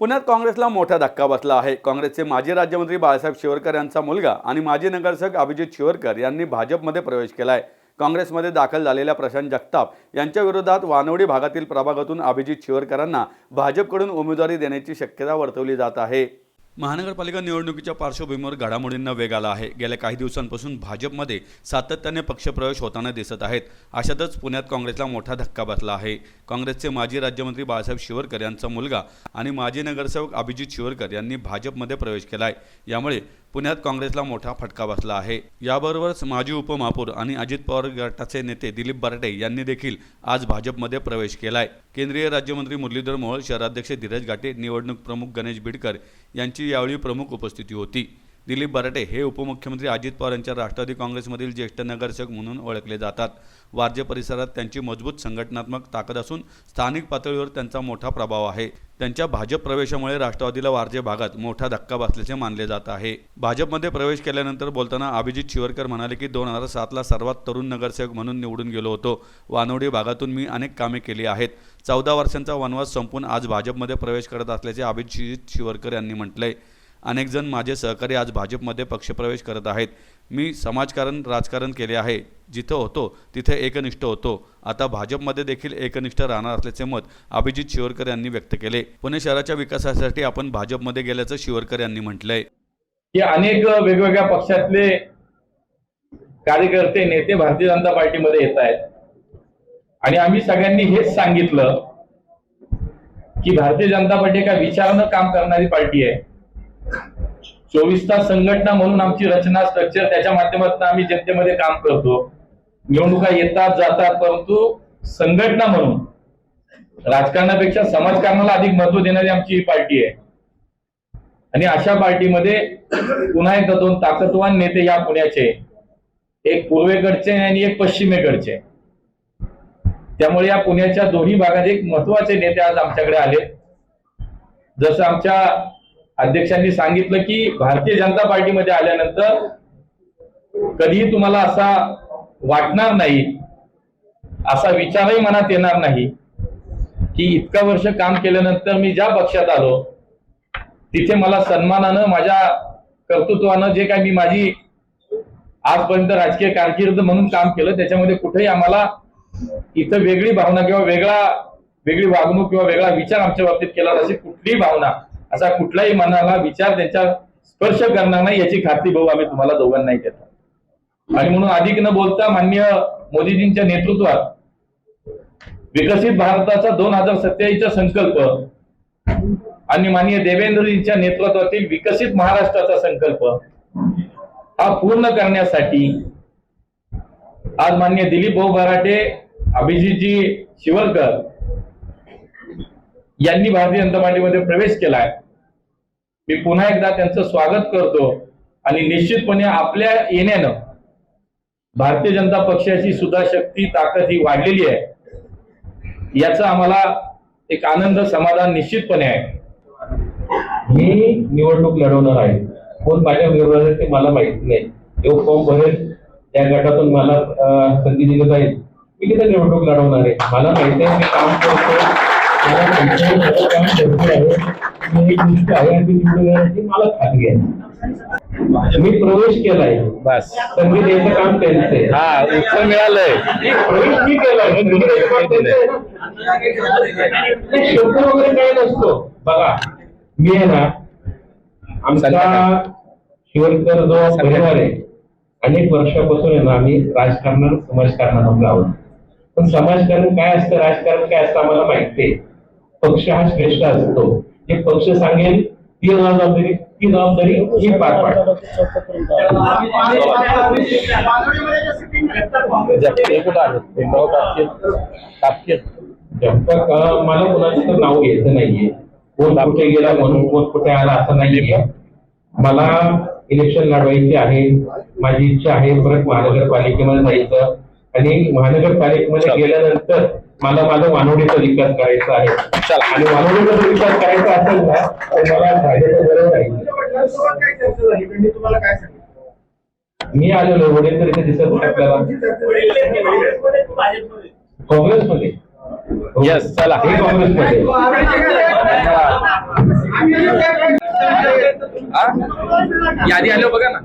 पुण्यात काँग्रेसला मोठा धक्का बसला आहे. काँग्रेसचे माजी राज्यमंत्री बाळासाहेब शिवरकर यांचा मुलगा आणि माजी नगरसेवक अभिजित शिवरकर यांनी भाजपमध्ये प्रवेश केला आहे काँग्रेसमध्ये दाखल झालेल्या प्रशांत जगताप यांच्या विरोधात वानवडी भागातील प्रभागातून अभिजित शिवरकरांना भाजपकडून उमेदवारी देण्याची शक्यता वर्तवली जात आहे. महानगरपालिका निवडणुकीच्या पार्श्वभूमीवर घडामोडींना वेग आला आहे. गेल्या काही दिवसांपासून भाजपमध्ये सातत्याने पक्षप्रवेश होताना दिसत आहेत. अशातच पुण्यात काँग्रेसला मोठा धक्का बसला आहे. काँग्रेसचे माजी राज्यमंत्री बाळासाहेब शिवरकर यांचा मुलगा आणि माजी नगरसेवक अभिजित शिवरकर यांनी भाजपमध्ये प्रवेश केला आहे यामुळे पुण्यात काँग्रेसला मोठा फटका बसला आहे. याबरोबरच माजी उपमहापौर आणि अजित पवार गटाचे नेते दिलीप बराटे यांनी देखील आज भाजपमध्ये प्रवेश केलाय. केंद्रीय राज्यमंत्री मुरलीधर मोहोळ शहराध्यक्ष धीरज घाटे निवडणूक प्रमुख गणेश बिडकर यांची यावेळी प्रमुख उपस्थिती होती. दिलीप बराटे हे उपमुख्यमंत्री अजित पवार यांच्या राष्ट्रवादी काँग्रेसमधील ज्येष्ठ नगरसेवक म्हणून ओळखले जातात. वारजे परिसरात त्यांची मजबूत संघटनात्मक ताकद असून स्थानिक पातळीवर त्यांचा मोठा प्रभाव आहे. त्यांच्या भाजप प्रवेशामुळे राष्ट्रवादीला वारजे भागात मोठा धक्का बसल्याचे मानले जात आहे. भाजपमध्ये प्रवेश केल्यानंतर बोलताना अभिजित शिवरकर म्हणाले की दोन हजार सातला सर्वात तरुण नगरसेवक म्हणून निवडून गेलो होतो. वानवडी भागातून मी अनेक कामे केली आहेत. चौदा वर्षांचा वनवास संपून आज भाजपमध्ये प्रवेश करत असल्याचे अभिजित शिवरकर यांनी म्हटलंय. अनेक जण माझे सहकारी आज भाजपमध्ये पक्षप्रवेश करत आहेत. मी समाजकारण राजकारण केले आहे. जिथं होतो तिथे एकनिष्ठ होतो. आता भाजपमध्ये देखील एकनिष्ठ राहणार असल्याचे मत अभिजित शिवरकर यांनी व्यक्त केले. पुणे शहराच्या विकासासाठी आपण भाजपमध्ये गेल्याचं शिवरकर यांनी म्हटलंय. की अनेक वेगवेगळ्या पक्षातले कार्यकर्ते नेते भारतीय जनता पार्टीमध्ये येत आहेत. आणि आम्ही सगळ्यांनी हेच सांगितलं की भारतीय जनता पार्टी एका विचारानं काम करणारी पार्टी आहे. चोवीस तास संघटना म्हणून आमची रचना स्ट्रक्चर त्याच्या माध्यमातून आम्ही जनतेमध्ये काम करतो. निवडणुका येतात जातात परंतु संघटना म्हणून राजकारणापेक्षा समाजकारणाला अधिक महत्त्व देणारी आमची ही पार्टी आहे. आणि अशा पार्टीमध्ये पुन्हा एकदा दोन ताकदवान नेते या पुण्याचे एक पूर्वेकडचे आणि एक पश्चिमेकडचे त्यामुळे या पुण्याच्या दोन्ही भागात एक महत्त्वाचे नेते आज आमच्याकडे आले जसं आमच्या अध्यक्षांनी सांगितलं की भारतीय जनता पार्टीमध्ये आल्यानंतर कधीही तुम्हाला असा वाटणार नाही असा विचारही मनात येणार नाही की इतका वर्ष काम केल्यानंतर मी ज्या पक्षात आलो तिथे मला सन्मानानं माझ्या कर्तृत्वानं जे काही मी माझी आजपर्यंत राजकीय कारकीर्द म्हणून काम केलं त्याच्यामध्ये कुठेही आम्हाला इथं वेगळी भावना किंवा वेगळा वेगळी वागणूक किंवा वेगळा विचार आमच्या बाबतीत केला अशी कुठलीही भावना असा कुठलाही मनाला विचार त्यांच्या स्पर्श करणार नाही याची खात्री भाऊ आम्ही तुम्हाला दोघांनाही देतो. आणि म्हणून अधिक न बोलता मान्य मोदीजींच्या नेतृत्वात विकसित भारताचा दोन हजार सत्याऐंशीचा संकल्प आणि माननीय देवेंद्रजींच्या नेतृत्वातील विकसित महाराष्ट्राचा संकल्प हा पूर्ण करण्यासाठी आज मान्य दिलीप भाऊ भराटे अभिजितजी शिवलकर यांनी भारतीय जनता पार्टीमध्ये प्रवेश केलाय. मी पुन्हा एकदा त्यांचं स्वागत करतो आणि निश्चितपणे आपल्या येण्यानं भारतीय जनता पक्षाची सुद्धा शक्ती ताकद ही वाढलेली आहे. याचा आम्हाला एक आनंद समाधान निश्चितपणे आहे. मी निवडणूक लढवणार आहे. कोण माझ्या विरोधात आहे ते मला माहिती नाही. तो फॉर्म भरेल त्या गटातून मला संधी दिली जाईल. मी तिथे निवडणूक लढवणार आहे. मला माहिती आहे मी काम करतो मला माहिती आहे माझं काम भरपूर आहे मी एक गोष्ट आहे आणि ती निवडून येण्याची मला खात्री आहे मी प्रवेश केलाय. बस संधी द्यायचं काम त्यांचं हा उत्तर मिळालंय प्रवेश मी केलाय शब्द वगैरे काही नसतो. बघा मी आहे ना आमचा शिवरकर जो परिवार आहे अनेक वर्षापासून आहे ना आम्ही राजकारणात समाजकारणामध्ये आहोत. पण समाजकारण काय असतं राजकारण काय असतं आम्हाला माहिती आहे. पक्ष हा श्रेष्ठ असतो. जे पक्ष सांगेल ती जबाबदारी ती जबाबदारी ही पार पाडतात मला कोणाचं तर नाव घ्यायचं नाहीये. कोण कुठे गेला म्हणून कोण कुठे आला असं नाहीये. मला इलेक्शन लढवायचे आहे माझी इच्छा आहे परत महानगरपालिकेमध्ये जायचं. आणि महानगरपालिकेमध्ये गेल्यानंतर मला माझा वानवडीचा विकास करायचा आहे. आणि वानवडीचा जर विकास करायचा असेल ना तर मला भाजप आहे. सांगितलं मी आलेलो वडील तर इथे दिसत आपल्याला. काँग्रेसमध्ये. Yes, चला. हे काँग्रेसमध्ये. यादी आलो बघा ना.